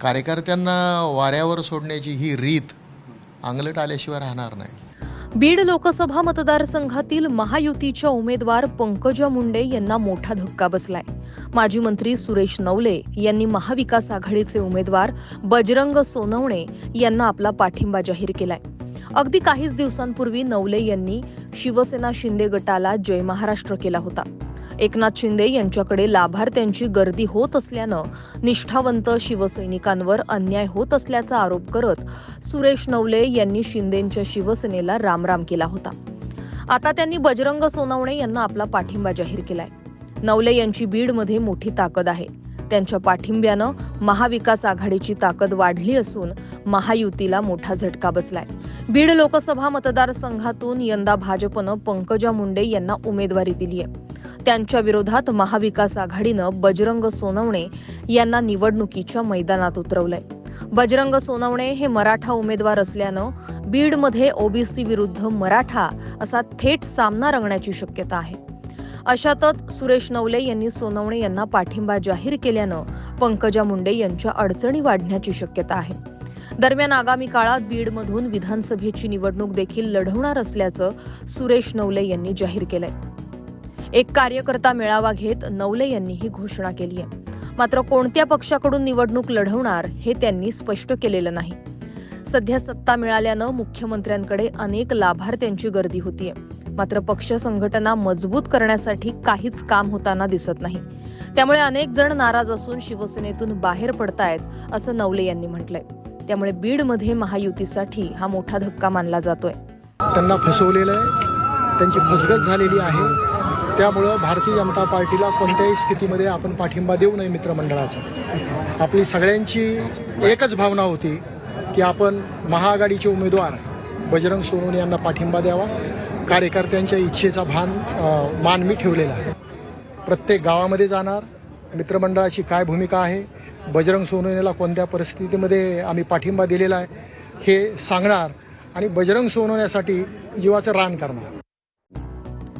कार्यकर्त्यांना वाऱ्यावर सोडण्याची ही रीत अंगलट आल्याशिवाय राहणार नाही. बीड लोकसभा मतदारसंघातील महायुतीच्या उमेदवार पंकजा मुंडे यांना मोठा धक्का बसलाय. माजी मंत्री सुरेश नवले यांनी महाविकास आघाडीचे उमेदवार बजरंग सोनवणे यांना आपला पाठिंबा जाहीर केलाय. अगदी काहीच दिवसांपूर्वी नवले यांनी शिवसेना शिंदे गटाला जय महाराष्ट्र केला होता. एकनाथ शिंदे यांच्याकडे लाभार्थ्यांची गर्दी होत असल्यानं निष्ठावंत शिवसैनिकांवर अन्याय होत असल्याचा आरोप करत सुरेश नवले यांनी शिंदेंच्या शिवसेनेला रामराम केला होता. आता त्यांनी बजरंग सोनवणे यांना आपला पाठिंबा जाहीर केलाय. नवले यांची बीडमध्ये मोठी ताकद आहे. त्यांच्या पाठिंब्यानं महाविकास आघाडीची ताकद वाढली असून महायुतीला मोठा झटका बसलाय. बीड लोकसभा मतदारसंघातून यंदा भाजपनं पंकजा मुंडे यांना उमेदवारी दिली आहे त्यांच्या विरोधात महाविकास आघाडीनं बजरंग सोनवणे यांना निवडणुकीच्या मैदानात उतरवलंय. बजरंग सोनवणे हे मराठा उमेदवार असल्यानं बीडमध्ये ओबीसी विरुद्ध मराठा असा थेट सामना रंगण्याची शक्यता आहे. अशातच सुरेश नवले यांनी सोनवणे यांना पाठिंबा जाहीर केल्यानं पंकजा मुंडे यांच्या अडचणी वाढण्याची शक्यता आहे. दरम्यान आगामी काळात बीडमधून विधानसभेची निवडणूक देखील लढवणार असल्याचं सुरेश नवले यांनी जाहीर केलंय. एक कार्यकर्ता मेळावा घेत नवले यांनी ही घोषणा केली आहे. मात्र कोणत्या पक्षाकडून निवडणूक लढवणार हे त्यांनी स्पष्ट केलेलं नाही. सध्या सत्ता मिळाल्यानं मुख्यमंत्र्यांकडे अनेक लाभार्थ्यांची गर्दी होतीये. मात्र पक्ष संघटना मजबूत करण्यासाठी काहीच काम होताना दिसत नाही. त्यामुळे अनेक जण नाराज असून शिवसेनेतून बाहेर पडतायत असं नवले यांनी म्हटलंय. त्यामुळे बीडमध्ये महायुतीसाठी हा मोठा धक्का मानला जातोय. त्यांना फसवलेलं आहे. त्यांची फसगत झालेली आहे. त्यामुळं भारतीय जनता पार्टीला कोणत्याही स्थितीमध्ये आपण पाठिंबा देऊ नये मित्रमंडळाचा. आपली सगळ्यांची एकच भावना होती की आपण महाआघाडीचे उमेदवार बजरंग सोनवणे यांना पाठिंबा द्यावा. कार्यकर्त्यांच्या इच्छेचा भान मान मी ठेवलेला आहे. प्रत्येक गावामध्ये जाणार मित्रमंडळाची काय भूमिका आहे बजरंग सोनवणेला कोणत्या परिस्थितीमध्ये आम्ही पाठिंबा दिलेला आहे हे सांगणार आणि बजरंग सोनवण्यासाठी जीवाचं रान करणार.